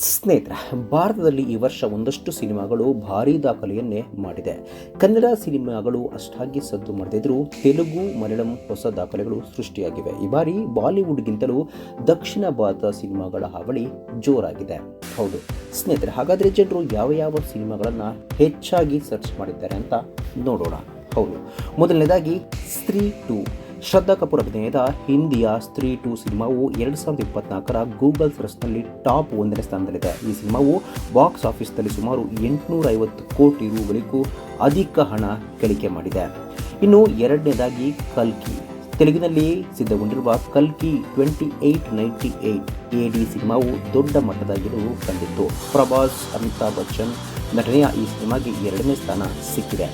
ಸ್ನೇಹಿತರ, ಭಾರತದಲ್ಲಿ ಈ ವರ್ಷ ಒಂದಷ್ಟು ಸಿನಿಮಾಗಳು ಭಾರೀ ದಾಖಲೆಯನ್ನೇ ಮಾಡಿದೆ. ಕನ್ನಡ ಸಿನಿಮಾಗಳು ಅಷ್ಟಾಗಿ ಸದ್ದು ಮಾಡದಿದ್ದರೂ ತೆಲುಗು ಮಲಯಾಳಂ ಹೊಸ ದಾಖಲೆಗಳು ಸೃಷ್ಟಿಯಾಗಿವೆ. ಈ ಬಾರಿ ಬಾಲಿವುಡ್ಗಿಂತಲೂ ದಕ್ಷಿಣ ಭಾರತ ಸಿನಿಮಾಗಳ ಹಾವಳಿ ಜೋರಾಗಿದೆ. ಹೌದು. ಸ್ನೇಹಿತರೆ, ಹಾಗಾದರೆ ಜನರು ಯಾವ ಯಾವ ಸಿನಿಮಾಗಳನ್ನು ಹೆಚ್ಚಾಗಿ ಸರ್ಚ್ ಮಾಡಿದ್ದಾರೆ ಅಂತ ನೋಡೋಣ. ಹೌದು. ಮೊದಲನೇದಾಗಿ, ಸ್ತ್ರೀ ಟು. ಶ್ರದ್ಧಾ ಕಪೂರ್ ಅಭಿನಯದ ಹಿಂದಿಯ ಸ್ತ್ರೀ ಟು ಸಿನಿಮಾವು ಎರಡು ಸಾವಿರದ ಇಪ್ಪತ್ನಾಲ್ಕರ ಗೂಗಲ್ ಸರ್ಚ್ನಲ್ಲಿ ಟಾಪ್ ಒಂದನೇ ಸ್ಥಾನದಲ್ಲಿದೆ. ಈ ಸಿನಿಮಾವು ಬಾಕ್ಸ್ ಆಫೀಸ್ನಲ್ಲಿ ಸುಮಾರು ಎಂಟುನೂರ ಐವತ್ತು ಕೋಟಿ ರೂಗಳಿಗೂ ಅಧಿಕ ಹಣ ಗಳಿಕೆ ಮಾಡಿದೆ. ಇನ್ನು ಎರಡನೇದಾಗಿ ಕಲ್ಕಿ. ತೆಲುಗಿನಲ್ಲಿ ಸಿದ್ಧಗೊಂಡಿರುವ ಕಲ್ಕಿ twenty eight ninety eight A D ಸಿನಿಮಾವು ದೊಡ್ಡ ಮಟ್ಟದ ಕಂಡಿತ್ತು ಪ್ರಭಾಸ್, ಅಮಿತಾಬ್ ಬಚ್ಚನ್ ನಟನೆಯ ಈ ಸಿನಿಮಾಗೆ ಎರಡನೇ ಸ್ಥಾನ ಸಿಕ್ಕಿದೆ.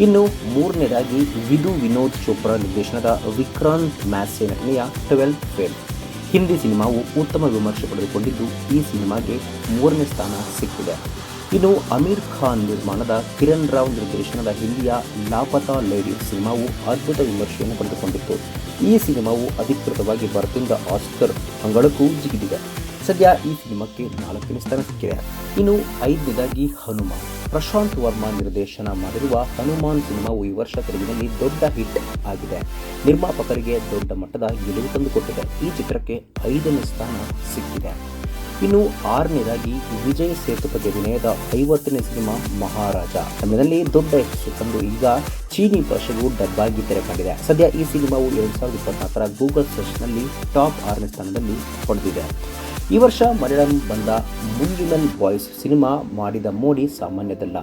ಇನ್ನು ಮೂರನೇದಾಗಿ ವಿಧು ವಿನೋದ್ ಚೋಪ್ರಾ ನಿರ್ದೇಶನದ ವಿಕ್ರಾಂತ್ ಮ್ಯಾಸೆ ನಟನೆಯ ಟ್ವೆಲ್ ಫೇಲ್. ಹಿಂದಿ ಸಿನಿಮಾವು ಉತ್ತಮ ವಿಮರ್ಶೆ ಪಡೆದುಕೊಂಡಿದ್ದು, ಈ ಸಿನಿಮಾಗೆ ಮೂರನೇ ಸ್ಥಾನ ಸಿಕ್ಕಿದೆ. ಇನ್ನು ಅಮೀರ್ ಖಾನ್ ನಿರ್ಮಾಣದ ಕಿರಣ್ ರಾವ್ ನಿರ್ದೇಶನದ ಹಿಂದಿಯ ಲಾಪತಾ ಲೇಡಿ ಸಿನಿಮಾವು ಅದ್ಭುತ ವಿಮರ್ಶೆಯನ್ನು ಪಡೆದುಕೊಂಡಿತ್ತು. ಈ ಸಿನಿಮಾವು ಅಧಿಕೃತವಾಗಿ ಭಾರತದಿಂದ ಆಸ್ಕರ್ ಅಂಗಳಕ್ಕೂ ಜಿಗಿದಿದೆ. ಸದ್ಯ ಈ ಸಿನಿಮಾಕ್ಕೆ ನಾಲ್ಕನೇ ಸ್ಥಾನ ಸಿಕ್ಕಿದೆ. ಇನ್ನು ಐದನೇದಾಗಿ ಹನುಮಾನ್ ಪ್ರಶಾಂತ್ ವರ್ಮಾ ನಿರ್ದೇಶನ ಮಾಡಿರುವ ಹನುಮಾನ್ ಸಿನಿಮಾವು ಈ ವರ್ಷ ತೆಲುಗಿನಲ್ಲಿ ದೊಡ್ಡ ಹಿಟ್ ಆಗಿದೆ. ನಿರ್ಮಾಪಕರಿಗೆ ದೊಡ್ಡ ಮಟ್ಟದ ಗೆಲುವು ತಂದುಕೊಟ್ಟಿದೆ. ಈ ಚಿತ್ರಕ್ಕೆ ಐದನೇ ಸ್ಥಾನ ಸಿಕ್ಕಿದೆ. ಇನ್ನು ಆರನೇದಾಗಿ ವಿಜಯ್ ಸೇತುಪತಿ ಅಭಿನಯದ ಐವತ್ತನೇ ಸಿನಿಮಾ ಮಹಾರಾಜ. ತಮಿಳಿನಲ್ಲಿ ದೊಡ್ಡ ಯಶಸ್ಸು ತಂದು ಈಗ ಚೀನಿ ಭಾಷೆಗೂ ಡಬ್ಬಾಗಿ ತೆರೆ ಕಂಡಿದೆ ಸದ್ಯ ಈ ಸಿನಿಮಾವು ಎರಡು ಸಾವಿರದ ಇಪ್ಪತ್ನಾಲ್ಕರ ಗೂಗಲ್ ಸರ್ಚ್ನಲ್ಲಿ ಟಾಪ್ ಆರನೇ ಸ್ಥಾನದಲ್ಲಿ ಪಡೆದಿದೆ ಈ ವರ್ಷ ಮಲಯಾಳಂ ಬಂದ ಮುಂಜುಲನ್ ಬಾಯ್ಸ್ ಸಿನಿಮಾ ಮಾಡಿದ ಮೋಡಿ ಸಾಮಾನ್ಯದಲ್ಲ.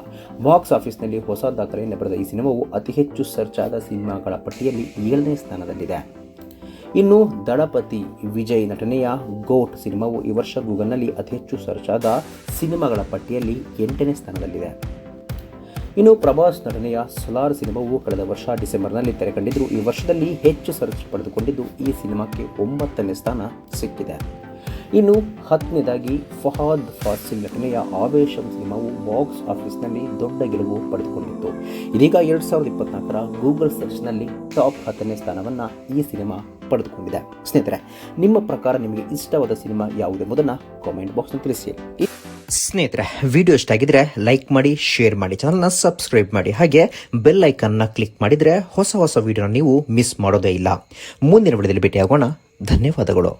ಬಾಕ್ಸ್ ಆಫೀಸ್ನಲ್ಲಿ ಹೊಸ ದಾಖಲೆಯನ್ನು ಬರೆದ ಈ ಸಿನಿಮಾವು ಅತಿ ಹೆಚ್ಚು ಸರ್ಚ್ ಆದ ಸಿನಿಮಾಗಳ ಪಟ್ಟಿಯಲ್ಲಿ ಏಳನೇ ಸ್ಥಾನದಲ್ಲಿದೆ. ಇನ್ನು ದಳಪತಿ ವಿಜಯ್ ನಟನೆಯ ಗೋಟ್ ಸಿನಿಮಾವು ಈ ವರ್ಷ ಗೂಗಲ್ನಲ್ಲಿ ಅತಿ ಹೆಚ್ಚು ಸರ್ಚ್ ಆದ ಸಿನಿಮಾಗಳ ಪಟ್ಟಿಯಲ್ಲಿ ಎಂಟನೇ ಸ್ಥಾನದಲ್ಲಿದೆ. ಇನ್ನು ಪ್ರಭಾಸ್ ನಟನೆಯ ಸುಲಾರ್ ಸಿನಿಮಾವು ಕಳೆದ ವರ್ಷ ಡಿಸೆಂಬರ್ನಲ್ಲಿ ತೆರೆಕಂಡಿದ್ದು, ಈ ವರ್ಷದಲ್ಲಿ ಹೆಚ್ಚು ಸರ್ಚ್ ಪಡೆದುಕೊಂಡಿದ್ದು ಈ ಸಿನಿಮಾಕ್ಕೆ ಒಂಬತ್ತನೇ ಸ್ಥಾನ ಸಿಕ್ಕಿದೆ. ಇನ್ನು ಹತ್ತನೇದಾಗಿ ಫಹಾದ್ ಫಾಸಿಲ್ ನಟನೆಯ ಆವೇಶಂ ಸಿನಿಮಾವು ಬಾಕ್ಸ್ ಆಫೀಸ್ನಲ್ಲಿ ದೊಡ್ಡ ಗೆಲುವು ಪಡೆದುಕೊಂಡಿತ್ತು. ಇದೀಗ ಎರಡು ಸಾವಿರದ ಇಪ್ಪತ್ನಾಲ್ಕರ ಗೂಗಲ್ ಸರ್ಚ್ನಲ್ಲಿ ಟಾಪ್ ಹತ್ತನೇ ಸ್ಥಾನವನ್ನು ಈ ಸಿನಿಮಾ ಪಡೆದುಕೊಂಡಿದೆ. ಸ್ನೇಹಿತರೆ, ನಿಮ್ಮ ಪ್ರಕಾರ ನಿಮಗೆ ಇಷ್ಟವಾದ ಸಿನಿಮಾ ಯಾವುದೆಂಬುದನ್ನು ಕಾಮೆಂಟ್ ಬಾಕ್ಸ್ನಲ್ಲಿ ತಿಳಿಸಿ. ಸ್ನೇಹಿತರೆ ವಿಡಿಯೋ ಇಷ್ಟ ಆಗಿದ್ರೆ ಲೈಕ್ ಮಾಡಿ ಶೇರ್ ಮಾಡಿ ಚಾನಲ್ನ ಸಬ್ಸ್ಕ್ರೈಬ್ ಮಾಡಿ, ಹಾಗೆ ಬೆಲ್ ಐಕನ್ನ ಕ್ಲಿಕ್ ಮಾಡಿದರೆ ಹೊಸ ಹೊಸ ವಿಡಿಯೋನ ನೀವು ಮಿಸ್ ಮಾಡೋದೇ ಇಲ್ಲ. ಮುಂದಿನ ವಿಡಿಯೋದಲ್ಲಿ ಭೇಟಿಯಾಗೋಣ. ಧನ್ಯವಾದಗಳು.